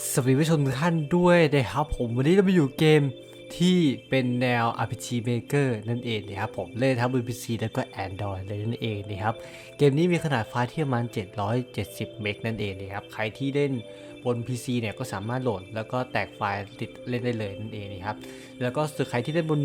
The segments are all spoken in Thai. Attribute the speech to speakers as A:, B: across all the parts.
A: สวัสดีผู้ชมทุกท่านด้วยนะครับผมวันนี้เรามาอยู่เกมที่เป็นแนว RPG Maker นั่นเองนะครับผมเล่นทั้งบน PC แล้วก็ Android เลยนั่นเองนะครับเกมนี้มีขนาดไฟล์ที่ประมาณ 770 เมกนั่นเองนะครับใครที่เล่น บน PC เนี่ยก็สามารถโหลด แล้วก็แตกไฟล์ติดเล่นได้เลยนั่นเองนะครับ แล้วก็ส่วนใครที่เล่นบน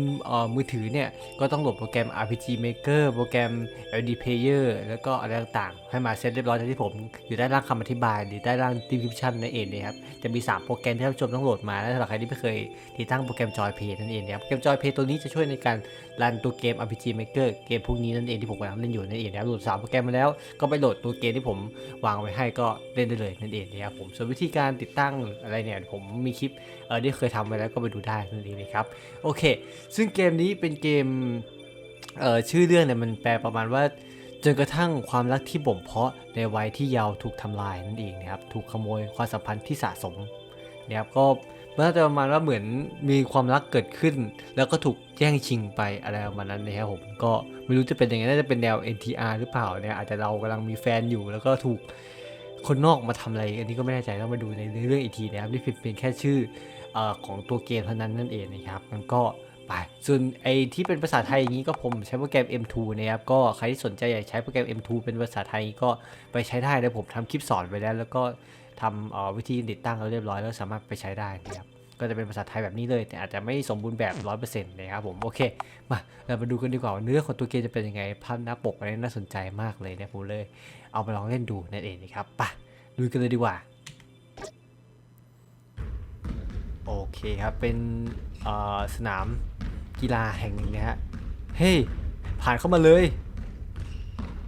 A: มือถือเนี่ยก็ต้องโหลดโปรแกรม RPG Maker โปรแกรม LD Player แล้วก็อะไรต่างๆ ให้มาเซตเรียบร้อยที่ผมอยู่ใต้ล่างคำอธิบาย หรือใต้ล่าง description นั่นเองนะครับ จะมี 3 โปรแกรมที่ท่านผู้ชมต้องโหลดมาและสำหรับใครที่ไม่เคยติดตั้งโปรแกรม Joy Play นั่นเองนะครับโปรแกรม Joy Play ตัวนี้จะช่วยในการ รันตัวเกม RPG Maker เกมพวกนี้นั่นเองที่ผมกำลังเล่นอยู่นั่นเองนะครับโหลด3โปรแกรมมาแล้วก็ไปโหลดตัวเกมที่ผมวางไว้ให้ก็เล่นได้เลยนั่นเองนะครับผมส่วนวิธีการติดตั้งอะไรเนี่ยผมมีคลิปเออที่เคยทำไว้แล้วก็ไปดูได้นั่นเองนะครับโอเค ซึ่งเกมนี้เป็นเกมเอ่อชื่อเรื่องเนี่ยมันแปลประมาณว่าจนกระทั่งความรักที่บ่มเพาะในวัยที่เยาว์ถูกทำลายนั่นเองนะครับถูกขโมยความสัมพันธ์ที่สะสมนะครับก็ มันน่าจะประมาณว่าเหมือนมีความรักเกิดขึ้น แล้วก็ถูกแย่งชิงไปอะไรประมาณนั้นนะครับผมก็ไม่รู้จะเป็นยังไงน่าจะเป็นแนว NTR หรือเปล่าเนี่ยอาจจะเรากำลังมีแฟนอยู่ แล้วก็ถูกคนนอกมาทำอะไร อันนี้ก็ไม่แน่ใจต้องมาดูในเรื่องอีกทีนะครับนี่เป็นแค่ชื่ออของตัวเกมเท่านั้นนั่นเองนะครับมันก็ไปส่วนไอที่เป็นภาษาไทยอย่างนี้ก็ผมใช้โปรแกรม M2 นะครับ ก็ใครที่สนใจอยากใช้โปรแกรม M2 เป็นภาษาไทยก็ไปใช้ได้นะผมทำคลิปสอนไปแล้ว แล้วก็ ทำออวิธีติดตั้งแล้วเรียบร้อยแล้วสามารถไปใช้ได้นะครับก็จะเป็นภาษาไทยแบบนี้เลย แต่อาจจะไม่สมบูรณ์แบบ 100%นะครับผม โอเค มาเรามาดูกันดีกว่าว่าเนื้อของตัวเกมจะเป็นยังไง ภาพหน้าปกอะไรน่าสนใจมากเลยนะผมเลย เอาไปลองเล่นดูนั่นเองนะครับไปดูกันเลยดีกว่า โอเคครับ เป็นสนามกีฬาแห่งหนึ่งนะฮะ เฮ้ย ผ่านเข้ามาเลย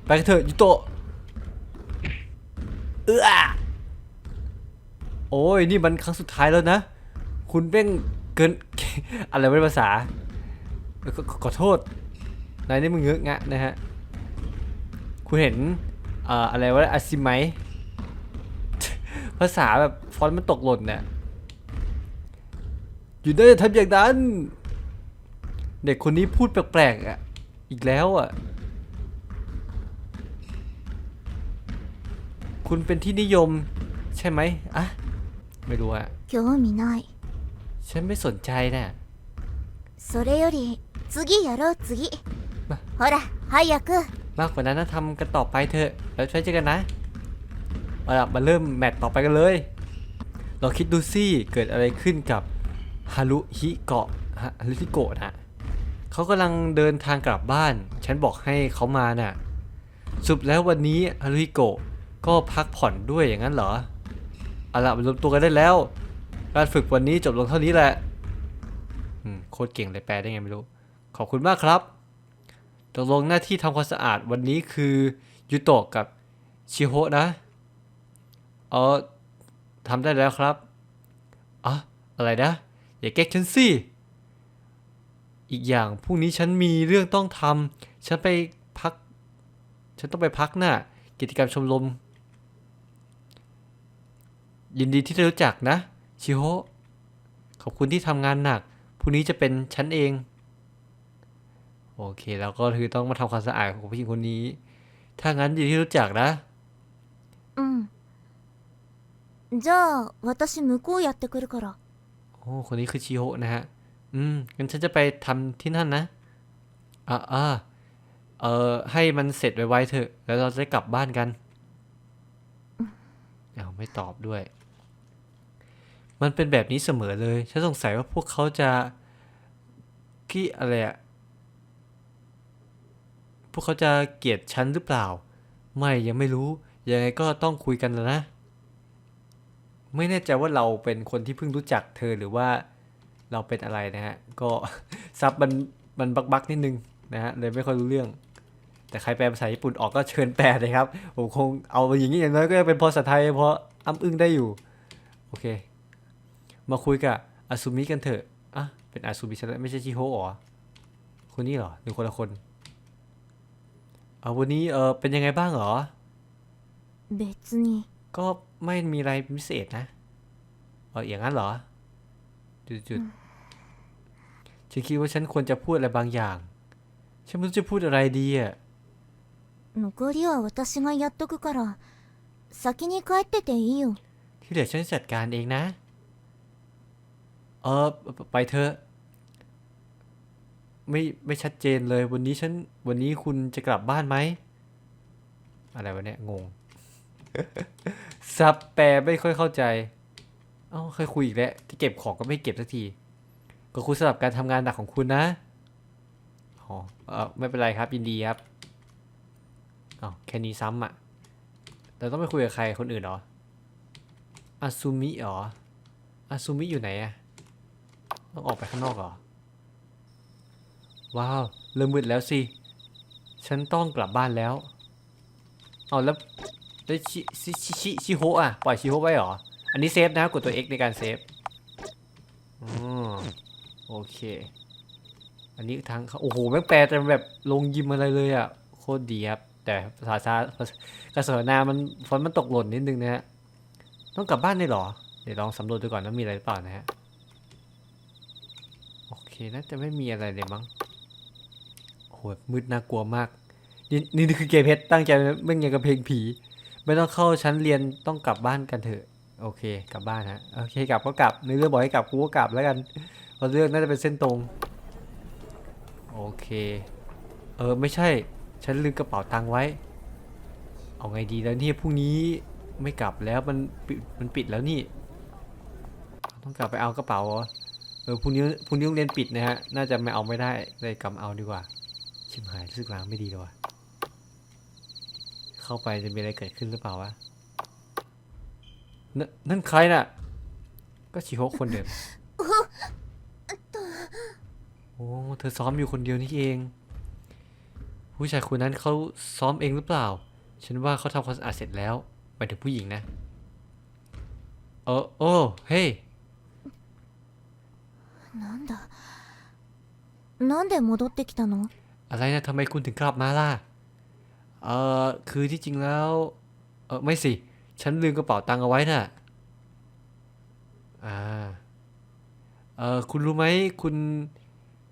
A: ไปกันเถอะยูโตเอ้อ โอ้ยนี่มันครั้งสุดท้ายแล้วนะ คุณเป้งเกิน อะไรไม่ภาษา ขอขขอโทษนายนี่มึงเงอะงะนะฮะ คุณเห็นเอ่ออะไรวะอาซิไหมภาษาแบบฟอนต์มันตกหล่นเนี่ยอยู่ได้ทำอย่างนั้น เด็กคนนี้พูดแปลกๆอะ อีกแล้วอะ คุณเป็นที่นิยมใช่ไหมอะ ไม่รู้อ่ะ
B: 興味ない
A: ฉันไม่สนใจน่ะ
B: それより次やろう次
A: ま
B: ほら早く
A: มากกว่านั้นนะทำกันต่อไปเถอะ แล้วช่วยเจอกันนะ เอาล่ะมาเริ่มแมตช์ต่อไปกันเลย เราคิดดูสิเกิดอะไรขึ้นกับฮารุฮิเกะฮะฮารุฮิโกะนะเขากำลังเดินทางกลับบ้าน ฉันบอกให้เขามาน่ะสรุปแล้ววันนี้ฮารุฮิโกะก็พักผ่อนด้วยอย่างนั้นเหรอ เอาละมารวมตัวกันได้แล้ว การฝึกวันนี้จบลงเท่านี้แหละโคตรเก่งเลยแปลได้ไงไม่รู้ ขอบคุณมากครับตกลงหน้าที่ทำความสะอาดวันนี้คือยูโตะกับชิโฮะนะเออทำได้แล้วครับอะอะไรนะ อย่าแก๊กฉันสิ อีกอย่างพรุ่งนี้ฉันมีเรื่องต้องทำฉันไปพัก ฉันต้องไปพักน่ะกิจกรรมชมรม ยินดีที่ได้รู้จักนะ ชิโฮขอบคุณที่ทำงานหนักพรุ่งนี้จะเป็นฉันเอง โอเค แล้วก็คือต้องมาทำความสะอาดของผู้หญิงคนนี้ ถ้างั้นยินดีที่รู้จักนะ
B: うมじゃあ、私向こうやってくるから。
A: โอ้คนนี้คือชิโฮนะฮะ อืม งั้นฉันจะไปทำที่นั่นนะอ่าเออให้มันเสร็จไวๆเถอะ แล้วเราจะกลับบ้านกัน เอาไม่ตอบด้วย มันเป็นแบบนี้เสมอเลย ฉันสงสัยว่าพวกเขาจะกี่อะไรอะพวกเขาจะเกลียดฉันหรือเปล่า ไม่ยังไม่รู้ ยังไงก็ต้องคุยกันแล้วนะ ไม่แน่ใจว่าเราเป็นคนที่เพิ่งรู้จักเธอหรือว่าเราเป็นอะไรนะฮะ ก็ซับมันมันบักบักนิดนึงนะฮะเลยไม่ค่อยรู้เรื่อง แต่ใครแปลภาษาญี่ปุ่นออกก็เชิญแปลเลยครับ ผมคงเอาอย่างนี้อย่างน้อยก็ยังเป็นภาษาไทยเพราะอ้ำอึ้งได้อยู่ โอเค มาคุยกับอาซูมิกันเถอะอ่ะเป็นอาซูมิใช่ไหมไม่ใช่ชิโฮะเหรอคนนี้เหรอหรือคนละคนเอาวันนี้เออเป็นยังไงบ้างเหรอ
B: 別に
A: ก็ไม่มีอะไรพิเศษนะ เอออย่างนั้นเหรอ จุดๆฉันคิดว่าฉันควรจะพูดอะไรบางอย่าง ฉันไม่รู้จะพูดอะไรดีอ่ะ
B: 残りは私がやっとくから先に帰ってていいよ
A: โอเค ที่เหลือฉันจัดการเองนะ เออ ไปเถอะ ไม่ไม่ชัดเจนเลย วันนี้ฉัน วันนี้คุณจะกลับบ้านไหม อะไรวะเนี่ย งงซับแปลไม่ค่อยเข้าใจ เอ้าเคยคุยอีกแล้วที่เก็บของก็ไม่เก็บสักที ก็คุณสำหรับการทำงานหนักของคุณนะอ๋อเออไม่เป็นไรครับ ยินดีครับอ๋อแค่นี้ซ้ำอะเราต้องไปคุยกับใครคนอื่นเหรออาซูมิเหรออาซูมิอยู่ไหนอะ ต้องออกไปข้างนอกเหรอ ว้าว เริ่มมืดแล้วสิ ฉันต้องกลับบ้านแล้ว เอาแล้วแล้วชิชิชิชิชิโฮะอะปล่อยชิโฮไว้เหรอ อันนี้เซฟนะ กดตัว X ในการเซฟอโอเค อันนี้ทางเขาโอ้โห แม่งแปลแต่แบบลงยิมอะไรเลยอะ โคตรดีครับ แต่ภาษาซากระสนนามันฟอนมันตกหล่นนิดนึงนะฮะ ต้องกลับบ้านได้เหรอ เดี๋ยวลองสำรวจดูก่อนว่ามีอะไรหรือเปล่านะฮะ น่าจะไม่มีอะไรเลยมั้งโหมืดน่ากลัวมาก นี่นี่คือเกมเพชรตั้งใจไม่ยังกับเพลงผี ไม่ต้องเข้าชั้นเรียนต้องกลับบ้านกันเถอะ โอเค กลับบ้านฮะ โอเค กลับก็กลับในเรื่องบอกให้กลับกูก็กลับแล้วกันเพราะเรื่องน่าจะเป็นเส้นตรง โอเค เออไม่ใช่ ฉันลืมกระเป๋าตังค์ไว้ เอาไงดีแล้วเนี่ยพรุ่งนี้ไม่กลับแล้วมันปิดมันปิดแล้วนี่ ต้องกลับไปเอากระเป๋าเหรอ เออพรุ่งนี้พรุ่งนี้โรงเรียนปิดนะฮะ น่าจะไม่เอาไม่ได้เลยกำเอาดีกว่า ชิมหายรู้สึกล้างไม่ดีเลยว่ะเข้าไปจะมีอะไรเกิดขึ้นหรือเปล่าวะนนั่นใครน่ะ ก็ชิโฮคนเดิมโอ้เธอซ้อมอยู่คนเดียวนี่เอง ผู้ชายคนนั้นเขาซ้อมเองหรือเปล่า ฉันว่าเขาทำความสะอาดเสร็จแล้วหมายถึงผู้หญิงนะ เออโอ้เฮ้ย
B: なんだなんで戻ってきたの
A: อะไรนะทำไมคุณถึงกลับมาล่ะ เออคือที่จริงแล้ว เออไม่สิ ฉันลืมกระเป๋าตังค์เอาไว้น่ะ อ่า เออคุณรู้ไหมคุณ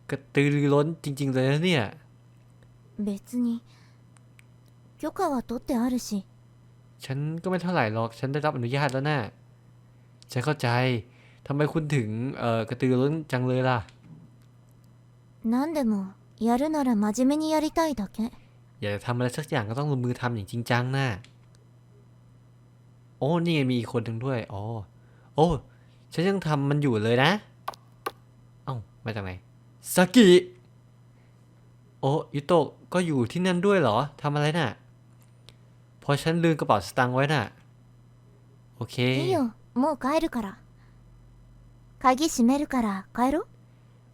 A: กระตือรือร้นจริง ๆ เลยนะเนี่ย
B: 別に許可は取ってあるし
A: ฉันก็ไม่เท่าไหร่หรอก ฉันได้รับอนุญาตแล้วนะ่ะฉันเข้าใจ ทำไมคุณถึง เอ่อกระตือรือร้นจังเลยล่ะ
B: 何でもやるなら真面目にやりたいだけ
A: อยากจะทำอะไรสักอย่างก็ต้องลงมือทำอย่างจริงจังนะโอ้ นี่ไงมีอีกคนหนึ่งด้วย อ๋อ โอ้ ฉันยังทำมันอยู่เลยนะ เอ้า มาจากไหนสากิ โอ้ยุโตะก็อยู่ที่นั่นด้วยเหรอ ทำอะไรน่ะ เพราะฉันลืมกระเป๋าสตางค์ไว้น่ะ โอเค
B: いいよもう帰るから 鍵閉めるから帰ろう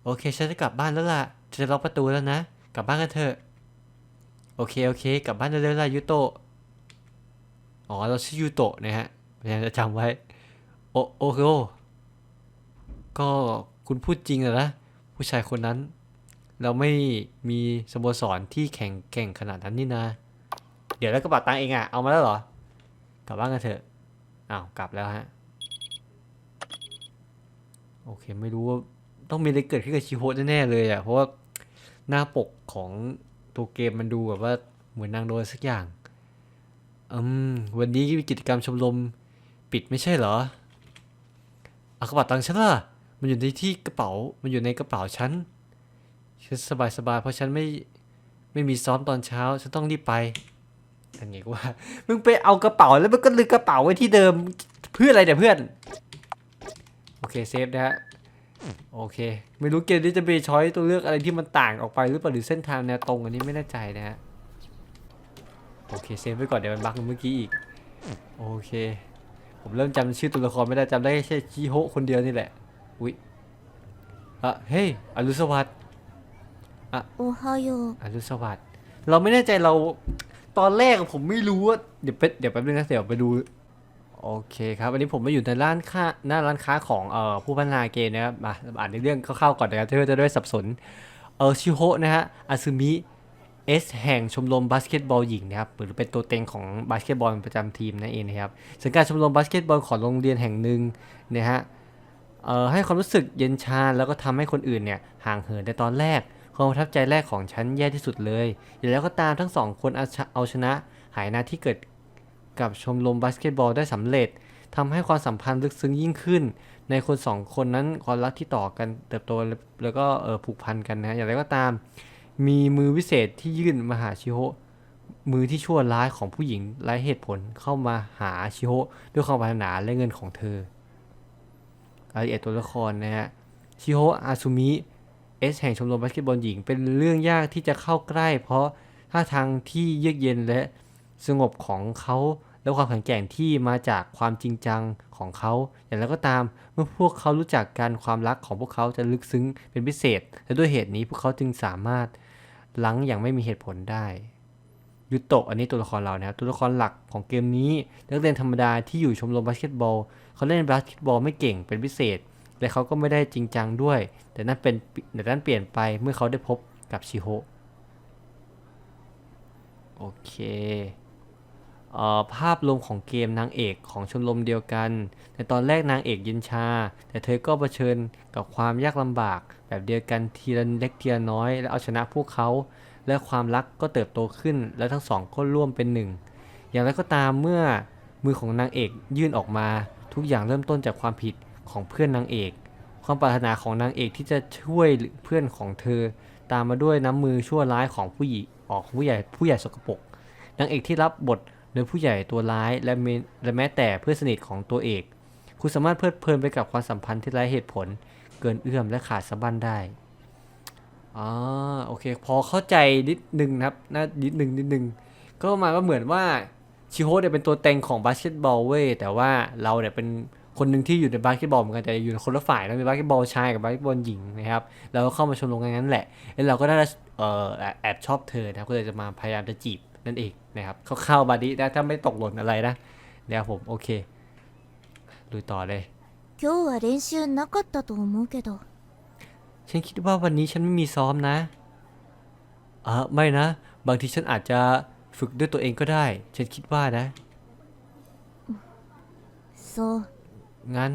A: โอเค ฉันจะกลับบ้านแล้วล่ะ จะล็อกประตูแล้วนะ กลับบ้านกันเถอะ โอเค โอเค กลับบ้านเร็วๆล่ะยูโตะ อ๋อ เราชื่อยูโตะนะฮะพยายามจะจำไว้ โอโอเคโอก็คุณพูดจริงเหรอนะ ผู้ชายคนนั้น เราไม่มีสโมสรที่แข่งแกร่งขนาดนั้นนี่นะ เดี๋ยวแล้วกระเป๋าตังค์เองอะเอามาแล้วเหรอ กลับบ้านกันเถอะ อ้าว กลับแล้วฮะ โอเค ไม่รู้ว่าต้องมีอะไรเกิดขึ้นกับชิโฮะแน่ๆเลยอะ เพราะว่าหน้าปกของตัวเกมมันดูแบบว่าเหมือนนางโดนสักอย่าง อืม วันนี้มีกิจกรรมชมรมปิดไม่ใช่เหรอเอากระเป๋าตังค์ฉันล่ะ มันอยู่ในที่กระเป๋า มันอยู่ในกระเป๋าฉัน ฉันสบายสบายๆเพราะฉันไม่ไม่มีซ้อมตอนเช้า ฉันต้องรีบไปอันนี้ว่า มึงไปเอากระเป๋าแล้วมึงก็ลืมกระเป๋าไว้ที่เดิมเพื่ออะไรเนี่ยเพื่อน โอเคเซฟนะฮะโอเค ไม่รู้เกมนี้จะมีช้อยตัวเลือกอะไรที่มันต่างออกไปหรือเปล่าหรือเส้นทางแนวตรงอันนี้ไม่แน่ใจนะฮะโอเคเซฟไว้ก่อนเดี๋ยวมันบั๊กเมื่อกี้อีกโอเค ผมเริ่มจำชื่อตัวละครไม่ได้จำได้แค่ชีโฮคนเดียวนี่แหละอุ๊ยอะเฮ้ยอรุสวัสดิ์
B: อะโอฮโย
A: อรุสวัสดเราไม่แน่ใจเราตอนแรกผมไม่รู้ว่าเดี๋ยวเดี๋ยวแป๊บนึงนะเดี๋ยวไปดู โอเคครับวันนี้ผมมาอยู่ในร้านค้าหน้าร้านค้าของเอ่อผู้พัฒนาเกมนะครับมาอ่านในเรื่องคร่าวๆก่อนนะครับเพื่อจะได้สับสนเออชิโฮะนะฮะอาซึมิเอสแห่งชมรมบาสเกตบอลหญิงนะครับหรือเป็นตัวเต็งของบาสเกตบอลประจำทีมนั่นเองนะครับสังกัดชมรมบาสเกตบอลของโรงเรียนแห่งหนึ่งนะฮะเอ่อให้ความรู้สึกเย็นชาแล้วก็ทำให้คนอื่นเนี่ยห่างเหินในตอนแรกความประทับใจแรกของฉันแย่ที่สุดเลยอย่างแล้วก็ตามทั้งสองคนเอาชะเอาชนะหายนะที่เกิด กับชมรมบาสเกตบอลได้สำเร็จทำให้ความสัมพันธ์ลึกซึ้งยิ่งขึ้น ในคนสองคนนั้นความรักที่ต่อกันเติบโตแล้วก็เออผูกพันกันนะอย่างไรก็ตาม มีมือวิเศษที่ยื่นมาหาชิโฮมือที่ชั่วร้ายของผู้หญิงไร้เหตุผลเข้ามาหาชิโฮด้วยความปรารถนาและเงินของเธอรายละเอียดตัวละครนะฮะชิโฮอาซุมิเอสแห่งชมรมบาสเกตบอลหญิง เป็นเรื่องยากที่จะเข้าใกล้ เพราะท่าทางที่เยือกเย็นและ สงบของเขาและความแข็งแกร่งที่มาจากความจริงจังของเขา อย่างไรก็ตาม เมื่อพวกเขารู้จักกันความรักของพวกเขาจะลึกซึ้งเป็นพิเศษ และด้วยเหตุนี้พวกเขาจึงสามารถลังอย่างไม่มีเหตุผลได้ยุโตะอันนี้ตัวละครเรานะครับตัวละครหลักของเกมนี้นักเรียนธรรมดาที่อยู่ชมรมบาสเกตบอลเขาเล่นบาสเกตบอลไม่เก่งเป็นพิเศษ และเขาก็ไม่ได้จริงจังด้วย แต่นั่นเป็นแต่นั่นเปลี่ยนไปเมื่อเขาได้พบกับชิโฮโอเค ภาพรวมของเกมนางเอกของชมรมเดียวกัน ในตอนแรกนางเอกเย็นชา แต่เธอก็เผชิญกับความยากลำบาก แบบเดียวกันทีละเล็กทีละน้อย และเอาชนะพวกเขา และความรักก็เติบโตขึ้น และทั้งสองก็ร่วมเป็นหนึ่ง อย่างไรก็ตามเมื่อมือของนางเอกยื่นออกมา ทุกอย่างเริ่มต้นจากความผิดของเพื่อนนางเอก ความปรารถนาของนางเอกที่จะช่วยเพื่อนของเธอ ตามมาด้วยน้ำมือชั่วร้ายของผู้หญิงออกผู้ใหญ่ผู้ใหญ่สกปรกนางเอกที่รับบท โดยผู้ใหญ่ตัวร้ายและแม้และแม้แต่เพื่อนสนิทของตัวเอก คุณสามารถเพลิดเพลินไปกับความสัมพันธ์ที่ไร้เหตุผล เกินเอื้อมและขาดสะบั้นได้อ่าโอเค พอเข้าใจนิดนึงนะครับนะนิดนึงนิดนึงก็มาก็เหมือนว่าชิโฮเนี่ยเป็นตัวเต็งของบาสเกตบอลเว้ยแต่ว่าเราเนี่ยเป็นคนหนึ่งที่อยู่ในบาสเกตบอลเหมือนกันแต่อยู่ในคนละฝ่ายนะมีบาสเกตบอลชายกับบาสเกตบอลหญิงนะครับเราก็เข้ามาชมรมกันงั้นแหละแล้วเราก็ได้เอ่อแอบชอบเธอนะครับก็เลยจะมาพยายามจะจีบ นั่นเองนะครับเข้าๆบาดีนะถ้าไม่ตกหล่นอะไรนะนะครับผมโอเคลุยต่อเลย
B: 今日は練習なかったと思うけど
A: ฉันคิดว่าวันนี้ฉันไม่มีซ้อมนะเออไม่นะ บางทีฉันอาจจะฝึกด้วยตัวเองก็ได้ ฉันคิดว่านะ
B: そう
A: งั้น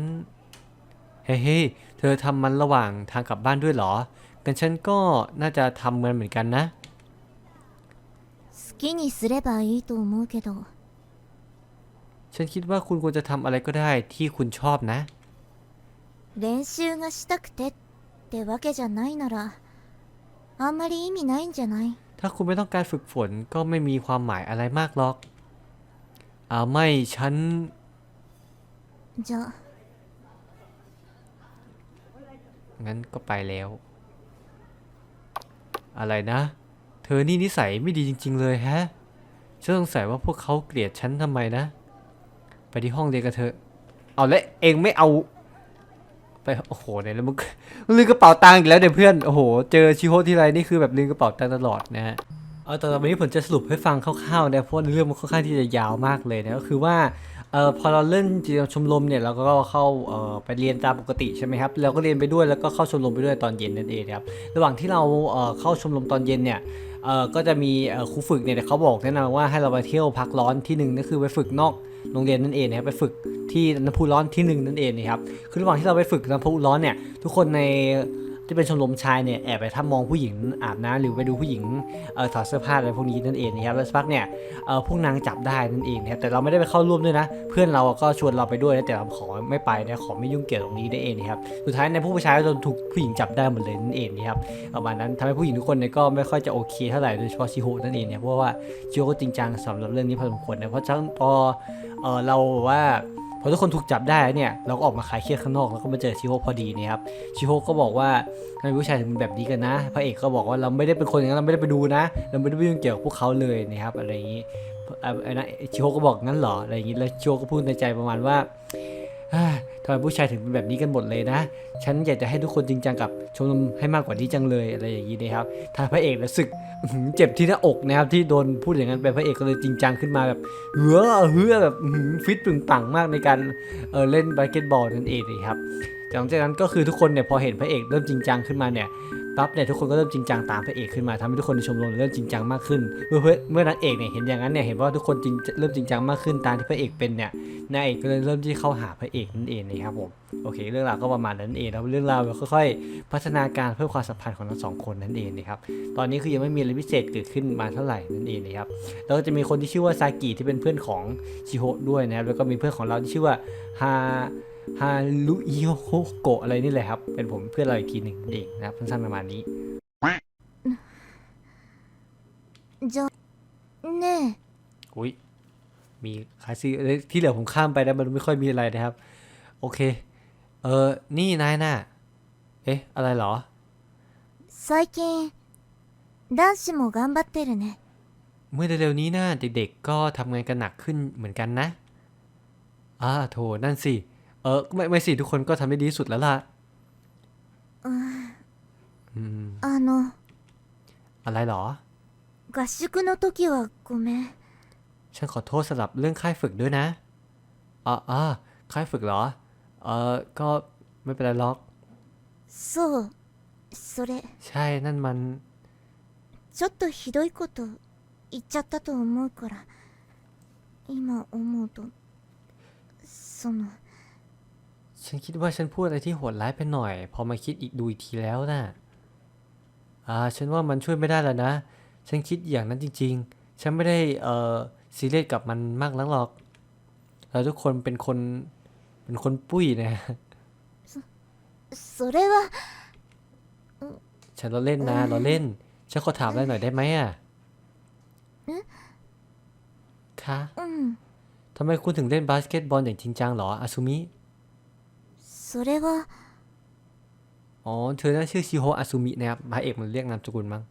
A: เฮ้ยเฮ้ยเธอทำมันระหว่างทางกลับบ้านด้วยเหรอ กันฉันก็น่าจะทำมันเหมือนกันนะ
B: 好 きにすればいいと思うけど
A: ฉันคิดว่าคุณควรจะทำอะไรก็ได้ที่คุณชอบนะ
B: 練習がしたくてってわけじゃないならあんまり意味ないんじゃない
A: ถ้าคุณไม่ต้องการฝึกฝนก็ไม่มีความหมายอะไรมากหรอกอ่าไม่ฉัน
B: じゃあ
A: งั้นก็ไปแล้ว อะไรนะ เ ธอนี่นิสัยไม่ดีจริง ๆ เลยแฮะฉันสงสัยว่าพวกเขาเกลียดฉันทำไมนะ ไปที่ห้องเรียนกันเถอะ เอาและเองไม่เอา ไปโอ้โหเนี่ยแล้วมึงลืมกระเป๋าตังค์อีกแล้วเดี๋ยวเพื่อน โอ้โห เจอชิโฮที่ไรนี่คือแบบลืมกระเป๋าตังค์ตลอดนะฮะ เอาแต่ตอนนี้ผมจะสรุปให้ฟังคร่าวๆนะเพราะเรื่องมันค่อนข้างที่จะยาวมากเลยนะ ก็คือว่าเอ่อพอเราเล่นชมรมเนี่ยเราก็เข้าเอ่อไปเรียนตามปกติใช่ไหมครับเราก็เรียนไปด้วยแล้วก็เข้าชมรมไปด้วยตอนเย็นนั่นเองครับ ระหว่างที่เราเอ่อเข้าชมรมตอนเย็นเนี่ย เออก็จะมีครูฝึกเนี่ยเขาบอกแนะนำว่าให้เราไปเที่ยวพักร้อนที่หนึ่งก็คือไปฝึกนอกโรงเรียนนั่นเองนะครับไปฝึกที่น้ำพุร้อนที่หนึ่งนั่นเองนะครับคือระหว่างที่เราไปฝึกน้ำพุร้อนเนี่ยทุกคนใน ที่เป็นชมรมชายเนี่ยแอบไปถ้ามองผู้หญิงอาบน้ำหรือไปดูผู้หญิงออถอดเสื้อผ้าอะไรพวกนี้นั่นเองนะครับแล้วสักพักเนี่ยออพวกนางจับได้นั่นเองนะครับแต่เราไม่ได้ไปเข้าร่วมด้วยนะ เพื่อนเราก็ชวนเราไปด้วยนะแต่เราขอไม่ไปนะขอไม่ยุ่งเกี่ยวตรงนี้ได้เองนะครับสุดท้ายในผู้ชายก็โดนถูกผู้หญิงจับได้หมดเลยนั่นเองนะครับประมาณนั้นทำให้ผู้หญิงทุกคนเนี่ยก็ไม่ค่อยจะโอเคเท่าไหร่โดยเฉพาะชิโฮนั่นเองเนี่ยเพราะว่าชิโฮก็จริงจังสำหรับเรื่องนี้พอสมควรนะเพราะฉะนั้นพอเราว่า พอทุกคนถูกจับได้เนี่ยเราก็ออกมาขายเครียดข้างนอกแล้วก็มาเจอชิโฮพอดีเนะครับชิโฮก็บอกว่าทำไมผู้ชายถึงเป็นแบบนี้กันนะ พระเอกก็บอกว่าเราไม่ได้เป็นคนอย่างนั้นเราไม่ได้ไปดูนะ เราไม่ได้ไปยุ่งเกี่ยวกับพวกเขาเลยนะครับอะไรอย่างนี้อะไอ้นะชิโฮก็บอกงั้นเหรออะไรอย่างนี้แล้วชิโฮก็พูดในใจประมาณว่า ทำไมผู้ชายถึงเป็นแบบนี้กันหมดเลยนะ ฉันอยากจะให้ทุกคนจริงจังกับชมรมให้มากกว่านี้จังเลยอะไรอย่างนี้นะครับทางพระเอกรู้สึกเจ็บที่หน้าอกนะครับที่โดนพูดอย่างนั้นไปพระเอกก็เลยจริงจังขึ้นมาแบบเหือเหือแบบฟิตปึงปังมากในการเเล่นบาสเกตบอลนั่นเองนะครับ หลังจากนั้นก็คือทุกคนเนี่ยพอเห็นพระเอกเริ่มจริงจังขึ้นมาเนี่ยปั๊บเนี่ยทุกคนก็เริ่มจริงจังตามพระเอกขึ้นมาทำให้ทุกคนในชมรมเริ่มจริงจังมากขึ้น เมื่อเพื่อเมื่อนางเอกเนี่ยเห็นอย่างนั้นเนี่ยเห็นว่าทุกคนจริงเริ่มจริงจังมากขึ้นตามที่พระเอกเป็นเนี่ยนางเอกก็เลยเริ่มที่เข้าหาพระเอกนั่นเองนะครับผมโอเค เรื่องราวก็ประมาณนั้นเองแล้วเรื่องราวก็ค่อยๆ พัฒนาการเพิ่มความสัมพันธ์ของทั้งสองคนนั่นเองนะครับตอนนี้คือยังไม่มีอะไรพิเศษเกิดขึ้นมาเท่าไหร่นั่นเองนะครับแล้วก็จะมีคนที่ชื่อว่าซากิที่เป็นเพื่อนของชิโฮะด้วยนะครับแล้วก็มีเพื่อนของเราที่ชื่อว่าฮา ฮารุอิโฮโกะอะไรนี่แหละครับ เป็นผมเพื่อนเราอีกทีหนึ่งนั่นเองนะครับสั้นๆประมาณนี้
B: じゃねえ
A: อุ้ยมีคาซีเอ้ยที่เหลือผมข้ามไปนะมันไม่ค่อยมีอะไรนะครับ โอเค เออ นี่นายน่ะ เอ๊ะ อะไรเหรอ
B: 最近男子も頑張ってるね
A: เมื่อเร็วๆนี้นะเด็กๆ ก็ทำงานกันหนักขึ้นเหมือนกันนะ อ่าโถนั่นสิ เ ออไม่ไม่สิทุกคนก็ทำได้ดีที่สุดแล้วล่ะ อืม
B: あの
A: อะไรเหรอ
B: 合宿の時はごめん
A: ฉันขอโทษสำหรับเรื่องค่ายฝึกด้วยนะอ่าอ่าค่ายฝึกเหรอ เออก็ไม่เป็นไรหรอก
B: そうそれ
A: ใช่นั่นมัน
B: ちょっとひどいこと言っちゃったと思うから今思うとその
A: ฉันคิดว่าฉันพูดอะไรที่โหดร้ายไปหน่อย พอมาคิดอีกดูอีกทีแล้วนะ่ะอ่า ฉันว่ามันช่วยไม่ได้แล้วนะ ฉันคิดอย่างนั้นจริง ๆ ฉันไม่ได้เอ่อซีเรียสกับมันมากนักหรอกเราทุกคนเป็นคนเป็นคนปุ้ยนะ
B: それは
A: ฉันเราเล่นนะเราเล่น ฉันขอถามอะไรหน่อยได้ไหมอ่ะคะ
B: うん
A: ทำไมคุณถึงเล่นบาสเกตบอลอย่างจริงจังเหรออาซุมิ
B: それは
A: อ๋อ เธอน่าชื่อชิโฮอาซุมินะครับพระเอกมันเรียกนามสกุลมั้ง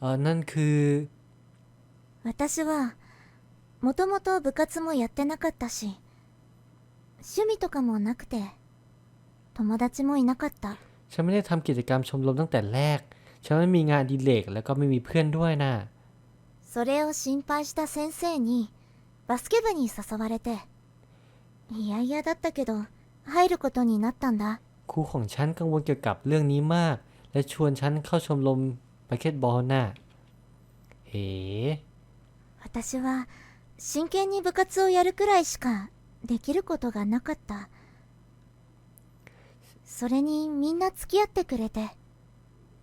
A: เออนั่นคือ
B: 私はもともと部活もやってなかったし趣味とかもなくて友達もいなかった
A: ฉันไม่ได้ทำกิจกรรมชมรมตั้งแต่แรก ฉันไม่มีงานอดีเลกแล้วก็ไม่มีเพื่อนด้วยนะ
B: それを心配した先生にバスケ部に誘われていやいやだったけど 入ることになったんだ
A: ครูของฉันกังวลเกี่ยวกับเรื่องนี้มาก และชวนฉันเข้าชมรมบาสเกตบอลน่ะ เอ๋
B: 私は真剣に部活をやるくらいしかできることがなかったそれにみんな付き合ってくれて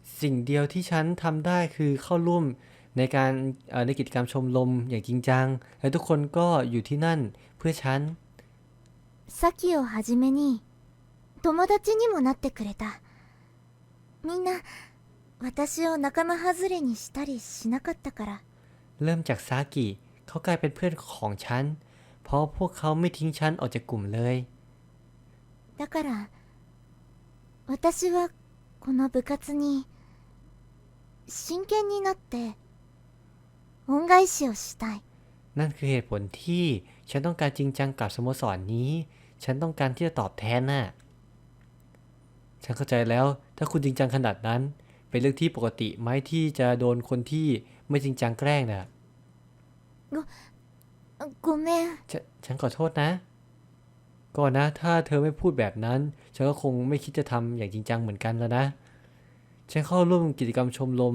A: สิ่งเดียวที่ฉันทำได้คือเข้าร่วมในการเอ่อในกิจกรรมชมรมอย่างจริงจัง และทุกคนก็อยู่ที่นั่นเพื่อฉัน
B: さきをはじめに友達にもなってくれたみんな私を仲間外れにしたりしなかったから
A: เริ่มจากซากิเขากลายเป็นเพื่อนของฉัน เพราะพวกเขาไม่ทิ้งฉันออกจากกลุ่มเลย
B: だから私はこの部活に真剣になって恩返しをしたい
A: นั่นคือเหตุผลที่ฉันต้องการจริงจังกับสโมสรนนี้ ฉันต้องการที่จะตอบแทนนะ่ะ ฉันเข้าใจแล้ว ถ้าคุณจริงจังขนาดนั้น เป็นเรื่องที่ปกติไหมที่จะโดนคนที่ไม่จริงจังแกล้งนะ่ะ
B: กูแม่
A: ฉฉันขอโทษนะ ก็นะ ถ้าเธอไม่พูดแบบนั้น ฉันก็คงไม่คิดจะทำอย่างจริงจังเหมือนกันแล้วนะ ฉันเข้าร่วมกิจกรรมชมรม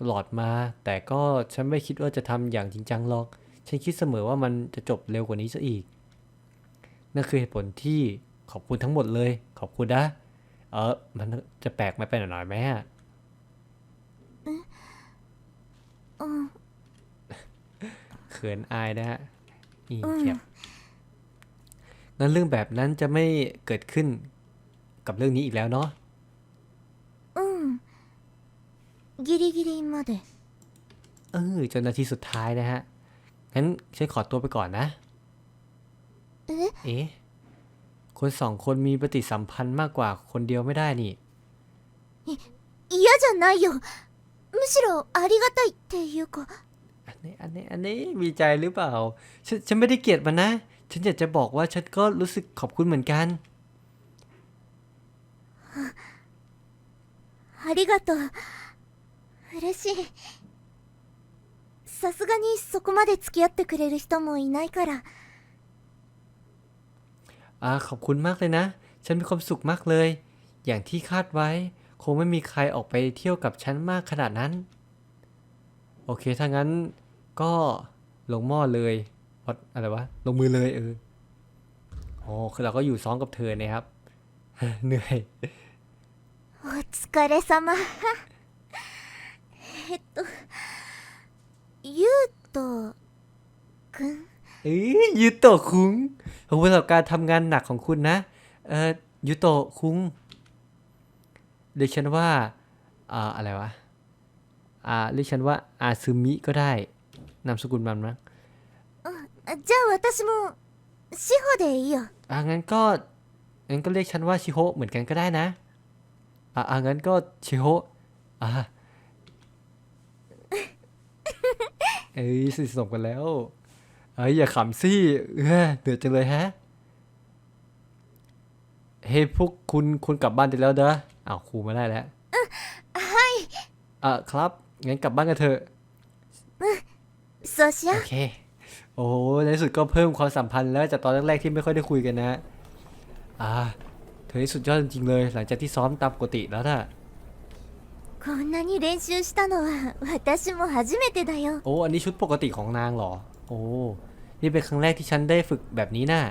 A: ตลอดมา แต่ก็ฉันไม่คิดว่าจะทำอย่างจริงจังหรอก ฉันคิดเสมอว่ามันจะจบเร็วกว่านี้ซะอีก นั่นคือเหตุผลที่ขอบคุณทั้งหมดเลย ขอบคุณนะ เออ มันจะแปลกไหมไปหน่อยไหมอะเขินอายนะฮะ
B: อี
A: เก็บงั้นเรื่องแบบนั้นจะไม่เกิดขึ้นกับเรื่องนี้อีกแล้วเนาะ
B: อืมกิริกิริมา
A: เดเออจนนาทีสุดท้ายนะฮะ งั้นฉันขอตัวไปก่อนนะ เอ๊ะ คนสองคนมีปฏิสัมพันธ์มากกว่าคนเดียวไม่ได้นี่
B: 嫌じゃないよむしろありがたいっていうか
A: อันนี้ อันนี้ อันนี้มีใจหรือเปล่า ฉันฉันไม่ได้เกลียดมันนะ ฉันอยากจะบอกว่าฉันก็รู้สึกขอบคุณเหมือนกัน
B: ありがとう嬉しいさすがにそこまで付き合ってくれる人もいないから
A: อ่า ขอบคุณมากเลยนะ ฉันมีความสุขมากเลย อย่างที่คาดไว้ คงไม่มีใครออกไปเที่ยวกับฉันมากขนาดนั้น โอเค ถ้างั้นก็ลงหม้อเลยวัดอะไรวะ ลงมือเลยเอออ๋อคือเราก็อยู่ซ้อมกับเธอนะครับ เหนื่อย
B: お疲れ様えっとゆうとくん
A: เอ้ยยูโตะคุงขอบคุณสำหรับการทำงานหนักของคุณนะ เออยูโตะคุงเรียกฉันว่า อ่า อะไรวะ อ่า เรียกฉันว่า อาซึมิก็ได้ นามสกุลมันนะ
B: じゃあ私も志保でいいよ
A: อ่างั้นก็ งั้นก็เรียกฉันว่าชิโฮะเหมือนกันก็ได้นะ อ่าอ่างั้นก็ชิโฮะอ่าเอ้ยสิส่งกันแล้ว เอ้ยอย่าขำสิเออเดือดจังเลยฮะ เฮ้ยพวกคุณคุณกลับบ้านได้แล้วเด้ออ้าวครูมาได้แล้วอ่าครับ งั้นกลับบ้านกันเถอะ
B: そうしよ
A: โอเค โอ้โหในที่สุดก็เพิ่มความสัมพันธ์แล้วจากตอนแรกๆที่ไม่ค่อยได้คุยกันนะ อ่า เธอนี่สุดยอดจริงๆเลย หลังจากที่ซ้อมตามปกติแล้วน่ะ
B: こんなに練習したのは私も初めてだよ
A: โอ้ อันนี้ชุดปกติของนางเหรอ โ อ้ นี่เป็นครั้งแรกที่ฉันได้ฝึกแบบนี้น่ะ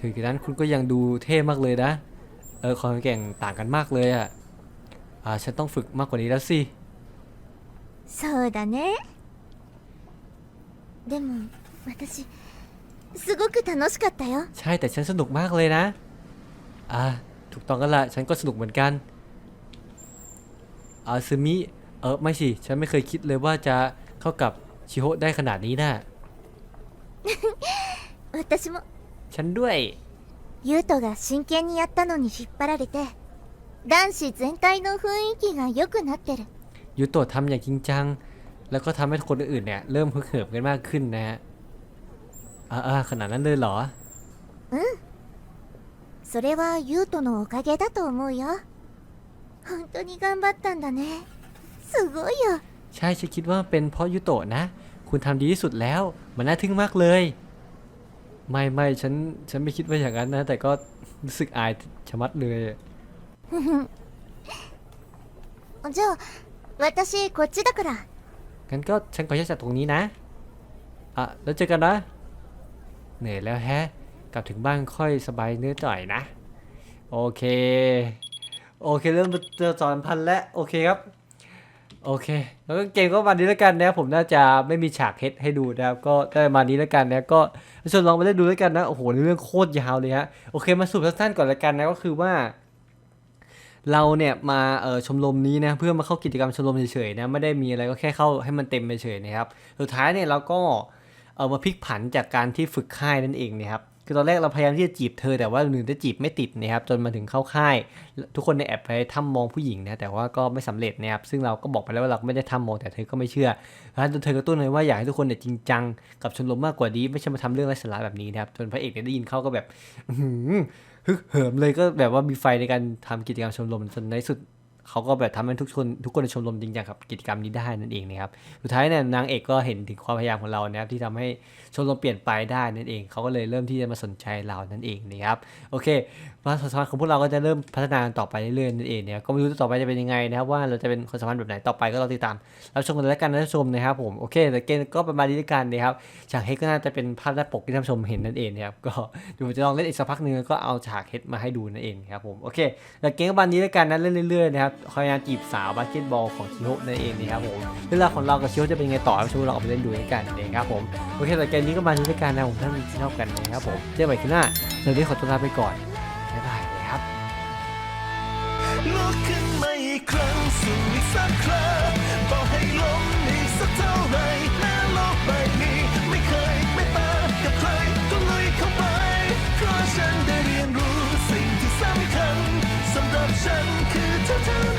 A: ถึงกระนั้นคุณก็ยังดูเท่มากเลยนะ เออความแกร่งต่างกันมากเลยอ่ะ อ่า ฉันต้องฝึกมากกว่านี้แล้วสิ
B: そうだねでも私すごく楽しかったよ
A: ใช่แต่ฉันสนุกมากเลยนะ อ่า ถูกต้องกันละฉันก็สนุกเหมือนกันอาซึมิ เออไม่สิ ฉันไม่เคยคิดเลยว่าจะเข้ากับ ชิโฮะได้ขนาดนี้นะ
B: 私も
A: ฉันด้วย
B: ユウトが真剣にやったのに引っ張られて男子全体の雰囲気が良くなってる
A: ยูโตะทำอย่างจริงจัง แล้วก็ทำให้คนอื่นๆเนี่ย เริ่มฮึกเหิมกันมากขึ้นนะฮะอ่าอ่าขนาดนั้นเลยเหรอ
B: それはユウトのおかげだと思うよ本当に頑張ったんだねすごいよ
A: ใช่ฉันคิดว่าเป็นเพราะยุโตะนะ คุณทำดีที่สุดแล้ว มันน่าทึ่งมากเลย ไม่ไม่ฉันฉันไม่คิดว่าอย่างนั้นนะ แต่ก็รู้สึกอายชะมัดเลย
B: じゃあ私こっちだから
A: งั้นก็ฉันขอแยกจากตรงนี้นะ อะ แล้วเจอกันนะ เหนื่อยแล้วแฮะ กลับถึงบ้านค่อยสบายเนื้อจ่อยนะ โอเค โอเคเริ่มเจอจอนพันแล้ว โอเคครับ โอเค แล้วก็เกมก็ประมานี้แล้วกันนะครับผมน่าจะไม่มีฉากเฮดให้ดูนะครับ ก็ได้มานี้แล้วกันนะก็ชวนลองไปเล่นดูแล้วกันนะ โอ้โหเรื่องโคตรยาวเลยฮะ โอเค มาสรุปสั้นๆก่อนแล้วกันนะ ก็คือว่า เราเนี่ยมาเออชมรมนี้นะเพื่อมาเข้ากิจกรรมชมรมเฉยๆนะ ไม่ได้มีอะไรก็แค่เข้าให้มันเต็มเฉยๆนะครับ สุดท้ายเนี่ยเราก็เออมาพลิกผันจากการที่ฝึกค่ายนั่นเองนะครับ คือตอนแรกเราพยายามที่จะจีบเธอแต่ว่าหนึ่งได้จีบไม่ติดนะครับจนมาถึงเข้าค่าย ทุกคนในแอบไปทำมองผู้หญิงนะแต่ว่าก็ไม่สำเร็จนะครับซึ่งเราก็บอกไปแล้วว่าเราไม่ได้ทำมองแต่เธอก็ไม่เชื่อแล้วเธอกระตุ้นเลยว่าอยากให้ทุกคนเนี่ยจริงจังกับชมรมมากกว่านี้ไม่ใช่มาทำเรื่องไร้สาระแบบนี้นะครับจนพระเอกเนี่ยได้ยินเขาก็แบบฮึกเหิมเลยก็แบบว่ามีไฟในการทำกิจกรรมชมรมจนในสุด เขาก็แบบทำให้ทุกคนทุกคนในชมรมจริงจังกับกิจกรรมนี้ได้นั่นเองนะครับสุดท้ายเนี่ยนางเอกก็เห็นถึงความพยายามของเรานะครับที่ทำให้ชมรมเปลี่ยนไปได้นั่นเองเขาก็เลยเริ่มที่จะมาสนใจเรานั่นเองนะครับโอเคความสัมพันธ์ของพวกเราก็จะเริ่มพัฒนาต่อไปเรื่อยๆนั่นเองเนะครับก็ไม่รู้ต่อไปจะเป็นยังไงนะครับว่าเราจะเป็นความสัมพันธ์แบบไหนต่อไปก็รอติดตามรับชมกันแล้วกันนะท่านผู้ชมนะครับผมโอเคแต่เกมก็ประมาณนี้แล้วกันนะครับฉากเฮดก็น่าจะเป็นภาพหน้าปกที่ท่านผู้ชมเห็นนั่นเองนะครับก็เดี๋ยวจะลองเล่นอีกสักพักหนึ่งแล้วก็เอาฉากเฮดมาให้ดูนั่นเองครับผมโอเคแต่เกมก็ประมาณนี้แล้วกันนะเล่นเรื่อยๆนะครับคอยพยายามจีบสาวบาสเกตบอลของชิโฮนั่นเองนะครับผมเรื่องราวของเรากับชิโฮจะเป็นยังไงต่อชมเราออกไปเล่นดูด้วยกันนะครับผมโอเคแต่เกมนี้ก็ประมาณนี้แล้วกันนะผมท่านชอบกันนะครับผมเจอกันใหม่คลิปหน้าเดี๋ยวนี้ขอตัวลาไปก่อน บ๊ายบายเลยครับ
C: ลุกขึ้นมาอีกครั้งสู้อีกสักครั้งต่อให้ล้มอีกสักเท่าไหร่แม้โลกใบนี้ ไม่เคยไม่ตากับใครก็ลุยเข้าไป เพราะฉันได้เรียนรู้สิ่งที่สำคัญสำหรับฉันคือเธอเท่านั้น